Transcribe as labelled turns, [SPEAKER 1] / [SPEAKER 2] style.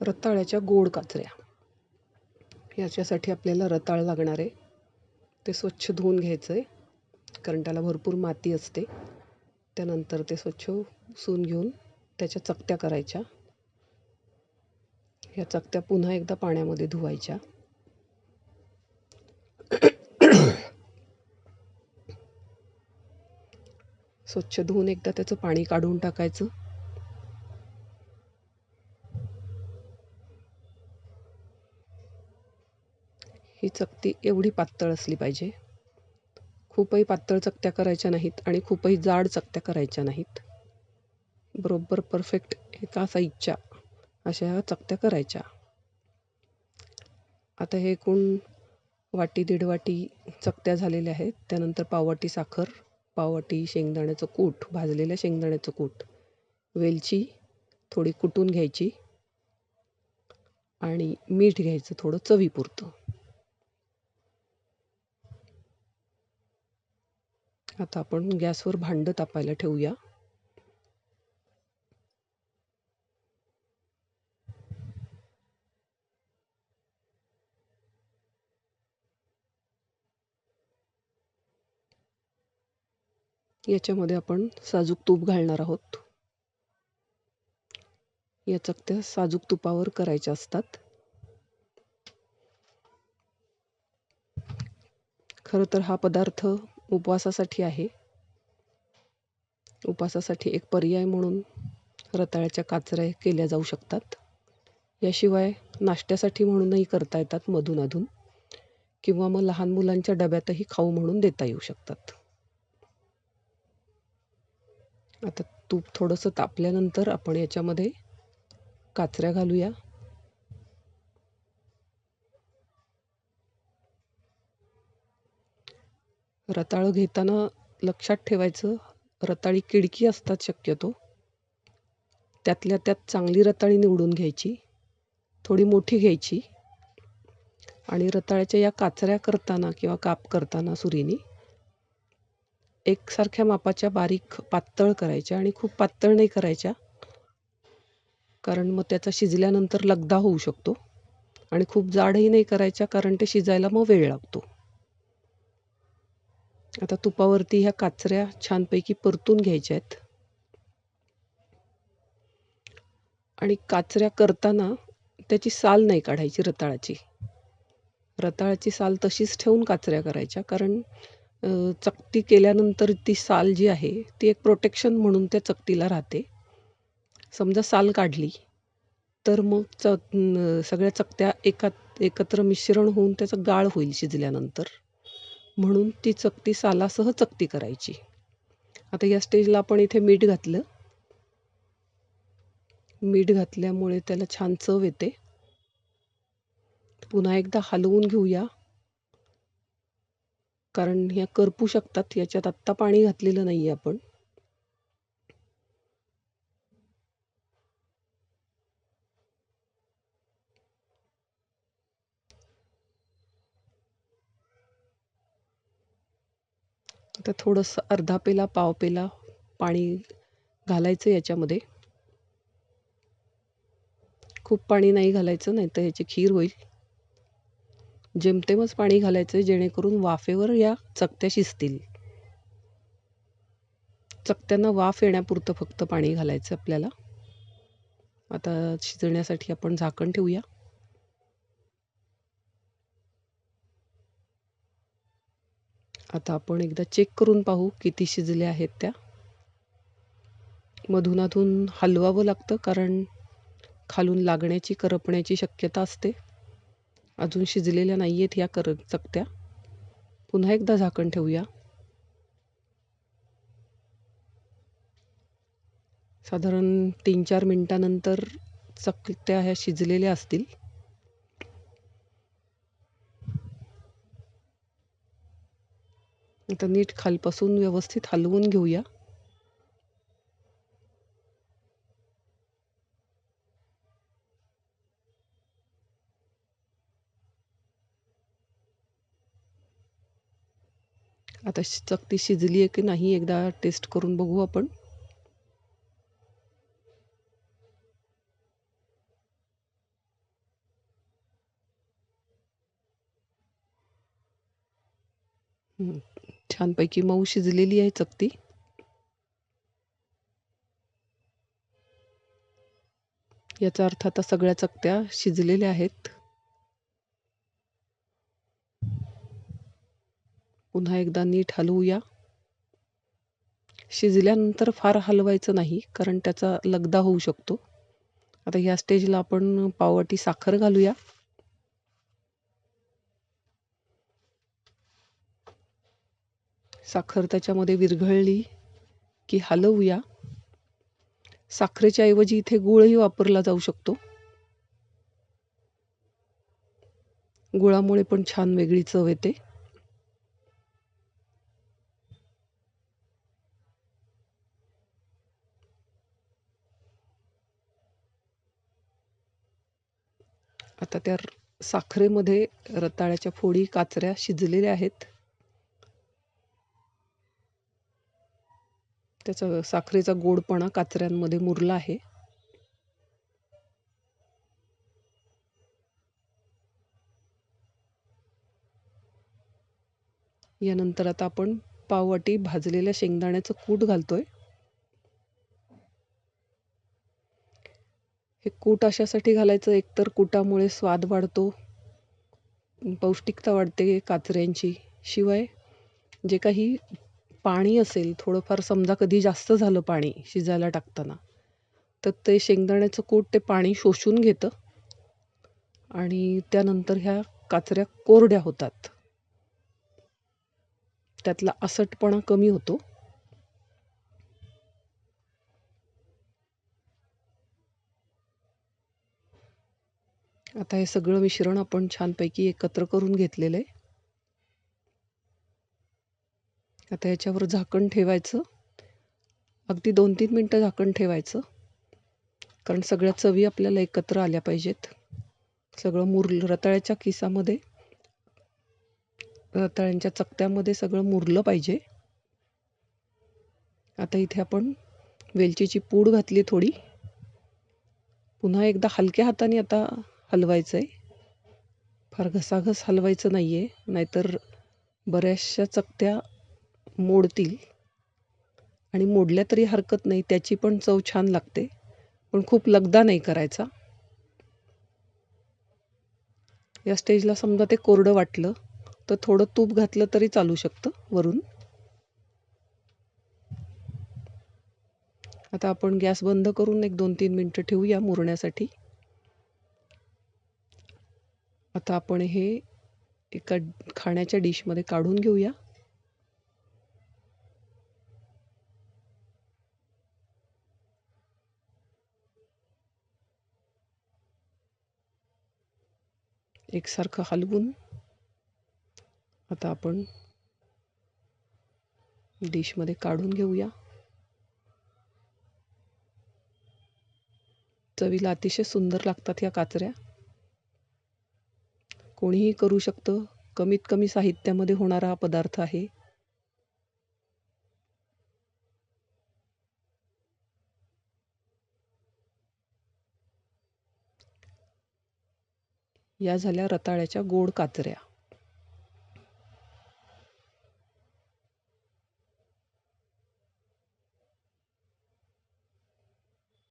[SPEAKER 1] रताळ्याच्या गोड काचऱ्या. याच्यासाठी आपल्याला रताळ लागणार आहे. ते स्वच्छ धुवून घ्यायचं आहे कारण त्याला भरपूर माती असते. त्यानंतर ते स्वच्छ पुसून घेऊन त्याच्या चकत्या करायच्या. ह्या चकत्या पुन्हा एकदा पाण्यामध्ये धुवायच्या. स्वच्छ धुवून एकदा त्याचं पाणी काढून टाकायचं. चकती एवढी पातळ असली पाहिजे. खूपही पातळ चकत्या करायच्या नाहीत आणि खूपही जाड चकत्या करायच्या नाहीत. बरोबर परफेक्ट एका साईजच्या अशा ह्या चकत्या करायच्या. आता हे एकूण वाटी दीड वाटी चकत्या झालेल्या आहेत. त्यानंतर पाववाटी साखर पाववाटी शेंगदाण्याचं कूट भाजलेल्या शेंगदाण्याचं कूट. वेलची थोडी कुटून घ्यायची आणि मीठ घ्यायचं थोडं चवीपुरतं. आता आपण गॅसवर भांडं तापायला ठेवूया. याच्यामध्ये आपण साजूक तूप घालणार आहोत. या चकत्या साजूक तुपावर करायच्या असतात. खरं तर हा पदार्थ उपवासासाठी आहे. उपवासासाठी एक पर्याय म्हणून रताळ्याच्या काचऱ्या केल्या जाऊ शकतात. याशिवाय नाश्त्यासाठी म्हणूनही करता येतात मधून अधून किंवा मग लहान मुलांच्या डब्यातही खाऊ म्हणून देता येऊ शकतात. आता तूप थोडंसं तापल्यानंतर आपण याच्यामध्ये काचऱ्या घालूया. रताळं घेताना लक्षात ठेवायचं रताळी किडकी असतात शक्यतो. त्यातल्या त्यात चांगली रताळी निवडून घ्यायची थोडी मोठी घ्यायची आणि रताळ्याच्या या काचऱ्या करताना किंवा काप करताना सुरीनी एकसारख्या मापाच्या बारीक पातळ करायच्या आणि खूप पातळ नाही करायच्या. कारण मग त्याचा शिजल्यानंतर लगदा होऊ शकतो आणि खूप जाडही नाही करायच्या कारण ते शिजायला मग वेळ लागतो. आता तुपावरती ह्या काचऱ्या छानपैकी परतून घ्यायच्या आहेत. आणि काचऱ्या करताना त्याची साल नाही काढायची रताळाची. रताळाची साल तशीच ठेवून काचऱ्या करायच्या कारण चकती केल्यानंतर ती साल जी आहे ती एक प्रोटेक्शन म्हणून त्या चकतीला राहते. समजा साल काढली तर मग च सगळ्या चकत्या एका एकत्र मिश्रण होऊन त्याचं गाळ होईल शिजल्यानंतर. म्हणून ती चकती सालासह चकती करायची. आता या स्टेजला आपण इथे मीठ घातलं. मीठ घातल्यामुळे त्याला छान चव येते. पुन्हा एकदा हलवून घेऊया. कारण ह्या करपू शकतात याच्यात आत्ता पाणी घातलेलं नाही आहे आपण. आता थोडंसं अर्धा पेला पाव पेला पाणी घालायचं याच्यामध्ये. खूप पाणी नाही घालायचं नाही तर याची खीर होईल. जेमतेमच पाणी घालायचं जेणेकरून वाफेवर या चकत्या शिजतील. चकत्यांना वाफ येण्यापुरतं फक्त पाणी घालायचं आपल्याला. आता शिजण्यासाठी आपण झाकण ठेवूया. आता आपण एकदा चेक करून पाहू किती शिजल्या आहेत त्या. मधूनाधून हलवावं लागतं कारण खालून लागण्याची करपण्याची शक्यता असते. अजून शिजलेल्या नाही आहेत ह्या कर चकत्या. पुन्हा एकदा झाकण ठेवूया. साधारण तीन चार मिनटानंतर चकत्या ह्या शिजलेल्या असतील. आता नीट खालपासून व्यवस्थित हलवून घेऊया. आता चकती शिजली आहे की नाही एकदा टेस्ट करून बघू आपण. छानपैकी मऊ शिजलेली आहे चकती याचा अर्थ आता सगळ्या चकत्या शिजलेल्या आहेत. पुन्हा एकदा नीट हलवूया. शिजल्यानंतर फार हलवायचं नाही कारण त्याचा लगदा होऊ शकतो. आता ह्या स्टेजला आपण पाववाटी साखर घालूया. साखर त्याच्यामध्ये विरघळली की हलवूया. साखरेच्या ऐवजी इथे गुळही वापरला जाऊ शकतो. गुळामुळे पण छान वेगळी चव येते. आता त्या साखरेमध्ये रताळ्याच्या फोडी काचऱ्या शिजलेल्या आहेत. त्याचा साखरेचा गोडपणा काचऱ्यांमध्ये मुरला आहे. यानंतर आता आपण पाववाटी भाजलेल्या शेंगदाण्याचं कूट घालतोय. हे कूट अशासाठी घालायचं एकतर कुटामुळे स्वाद वाढतो पौष्टिकता वाढते काचऱ्यांची शिवाय जे काही पाणी असेल थोडंफार समजा कधी जास्त झालं पाणी शिजायला टाकताना तर ते शेंगदाण्याचं कूट ते पाणी शोषून घेतं आणि त्यानंतर ह्या काचऱ्या कोरड्या होतात. त्यातला असटपणा कमी होतो. आता हे सगळं मिश्रण आपण छानपैकी एकत्र करून घेतलेलं आहे. आता याच्यावर झाकण ठेवायचं. अगदी दोन तीन मिनटं झाकण ठेवायचं. कारण सगळ्या चवी आपल्याला एकत्र आल्या पाहिजेत. सगळं मुरलं रताळ्याच्या किसामध्ये रताळ्यांच्या चकत्यामध्ये सगळं मुरलं पाहिजे. आता इथे आपण वेलचीची पूड घातली थोडी. पुन्हा एकदा हलक्या हाताने आता हलवायचं आहे फार घसाघस हलवायचं नाही आहे नाहीतर बऱ्याचशा चकत्या मोडतील. आणि मोडल्या तरी हरकत नाही त्याची पण चव छान लागते. पण खूप लगदा नाही करायचा. या स्टेजला समजा ते कोरडं वाटलं तर थोडं तूप घातलं तरी चालू शकतं वरून. आता आपण गॅस बंद करून एक दोन तीन मिनटं ठेवूया मुरण्यासाठी. आता आपण हे एका खाण्याच्या डिशमध्ये काढून घेऊया. एकसारखं हलवून आता आपण डिशमध्ये काढून घेऊया. चवीला अतिशय सुंदर लागतात या काचऱ्या. कोणीही करू शकतं. कमीत कमी साहित्यामध्ये होणारा हा पदार्थ आहे. या झाल्या रताळ्याच्या गोड काचऱ्या